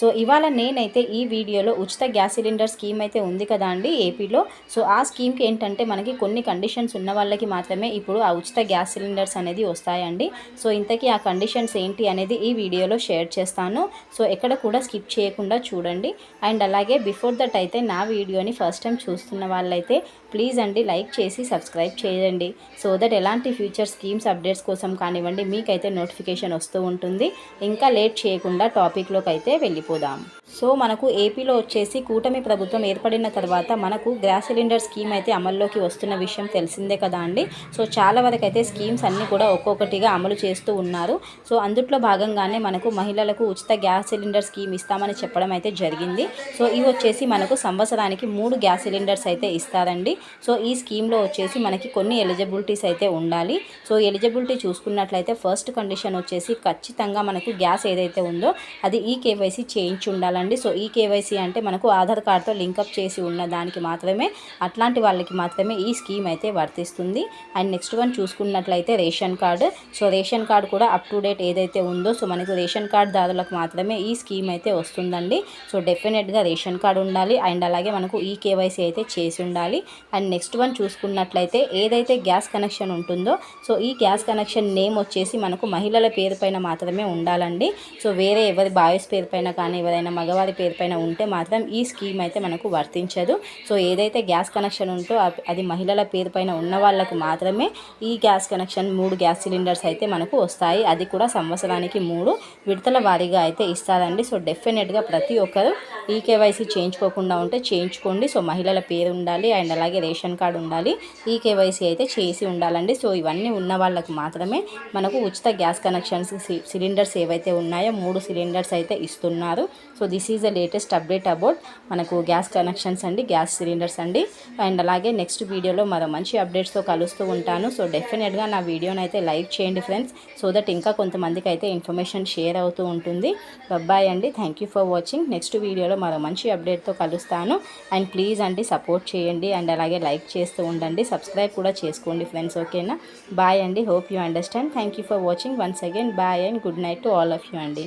So ఇవాళ నేనైతే ఈ వీడియోలో ఉచిత గ్యాస్ సిలిండర్ స్కీమ్ అయితే ఉంది కదా అండి ఏపీలో. సో ఆ స్కీమ్కి ఏంటంటే మనకి కొన్ని కండిషన్స్ ఉన్న వాళ్ళకి మాత్రమే ఇప్పుడు ఆ ఉచిత గ్యాస్ సిలిండర్స్ అనేది వస్తాయండి. సో ఇంతకీ ఆ కండిషన్స్ ఏంటి అనేది ఈ వీడియోలో షేర్ చేస్తాను. సో ఎక్కడ కూడా స్కిప్ చేయకుండా చూడండి. అండ్ అలాగే బిఫోర్ దట్ అయితే నా వీడియోని ఫస్ట్ టైం చూస్తున్న వాళ్ళైతే ప్లీజ్ అండి లైక్ చేసి సబ్స్క్రైబ్ చేయండి. సో దట్ ఎలాంటి ఫ్యూచర్ స్కీమ్స్ అప్డేట్స్ కోసం కానివ్వండి మీకైతే నోటిఫికేషన్ వస్తూ ఉంటుంది. ఇంకా లేట్ చేయకుండా టాపిక్లోకి అయితే వెళ్ళి వెళ్ళిపోదాం. సో మనకు ఏపీలో వచ్చేసి కూటమి ప్రభుత్వం ఏర్పడిన తర్వాత మనకు గ్యాస్ సిలిండర్ స్కీమ్ అయితే అమల్లోకి వస్తున్న విషయం తెలిసిందే కదా అండి. సో చాలా వరకు అయితే స్కీమ్స్ అన్నీ కూడా ఒక్కొక్కటిగా అమలు చేస్తూ ఉన్నారు. సో అందుట్లో భాగంగానే మనకు మహిళలకు ఉచిత గ్యాస్ సిలిండర్ స్కీమ్ ఇస్తామని చెప్పడం అయితే జరిగింది. సో ఇవి వచ్చేసి మనకు సంవత్సరానికి మూడు గ్యాస్ సిలిండర్స్ అయితే ఇస్తారండి. సో ఈ స్కీమ్లో వచ్చేసి మనకి కొన్ని ఎలిజిబిలిటీస్ అయితే ఉండాలి. సో ఎలిజిబిలిటీ చూసుకున్నట్లయితే ఫస్ట్ కండిషన్ వచ్చేసి ఖచ్చితంగా మనకు గ్యాస్ ఏదైతే ఉందో అది ఈ కేవైసీ చేయించి ఉండాలండి సో ఈ కేవైసీ అంటే మనకు ఆధార్ కార్డ్తో లింకప్ చేసి ఉన్న దానికి మాత్రమే అట్లాంటి వాళ్ళకి మాత్రమే ఈ స్కీమ్ అయితే వర్తిస్తుంది. అండ్ నెక్స్ట్ వన్ చూసుకున్నట్లయితే ration card. So ration card కూడా అప్ టు డేట్ ఏదైతే ఉందో సో మనకు రేషన్ కార్డు దారులకు మాత్రమే ఈ స్కీమ్ అయితే వస్తుందండి. సో డెఫినెట్గా రేషన్ కార్డు ఉండాలి. అండ్ అలాగే మనకు ఈ కేవైసీ అయితే చేసి ఉండాలి. అండ్ నెక్స్ట్ వన్ చూసుకున్నట్లయితే ఏదైతే గ్యాస్ కనెక్షన్ ఉంటుందో సో ఈ గ్యాస్ కనెక్షన్ నేమ్ వచ్చేసి మనకు మహిళల పేరు పైన మాత్రమే ఉండాలండి. సో వేరే ఎవరి బాయ్స్ పేరు పైన కానీ ఎవరైనా మగవారి పేరు పైన ఉంటే మాత్రం ఈ స్కీమ్ అయితే మనకు వర్తించదు. సో ఏదైతే గ్యాస్ కనెక్షన్ ఉంటో అది మహిళల పేరు పైన ఉన్న వాళ్ళకు మాత్రమే ఈ గ్యాస్ కనెక్షన్ మూడు గ్యాస్ సిలిండర్స్ అయితే మనకు వస్తాయి. అది కూడా సంవత్సరానికి మూడు విడతల వారీగా అయితే ఇస్తారండి. సో డెఫినెట్గా ప్రతి ఒక్కరు ఈ కేవైసీ చేయించుకోకుండా ఉంటే చేయించుకోండి. సో మహిళల పేరు ఉండాలి. అండ్ అలాగే రేషన్ కార్డు ఉండాలి. ఈ కేవైసీ అయితే చేసి ఉండాలండి. సో ఇవన్నీ ఉన్న వాళ్ళకి మాత్రమే మనకు ఉచిత గ్యాస్ కనెక్షన్స్ సి- సిలిండర్స్ ఏవైతే ఉన్నాయో మూడు సిలిండర్స్ అయితే ఇస్తున్నారు. So this is the latest update about మనకు గ్యాస్ కనెక్షన్స్ అండి గ్యాస్ సిలిండర్స్ అండి. అండ్ అలాగే నెక్స్ట్ వీడియోలో మరో మంచి అప్డేట్స్తో కలుస్తూ ఉంటాను. సో డెఫినెట్గా నా వీడియోని అయితే లైక్ చేయండి ఫ్రెండ్స్. సో దట్ ఇంకా కొంతమందికి అయితే ఇన్ఫర్మేషన్ షేర్ అవుతూ ఉంటుంది. బాయ్ అండి. Thank you for watching. Next వీడియోలో మరో మంచి అప్డేట్తో కలుస్తాను. అండ్ ప్లీజ్ అండి సపోర్ట్ చేయండి. అండ్ అలాగే లైక్ చేస్తూ ఉండండి. సబ్స్క్రైబ్ కూడా చేసుకోండి ఫ్రెండ్స్. ఓకేనా? బాయ్ అండి. Hope you understand. Thank you for watching. Once again bye and good night to all of you అండి.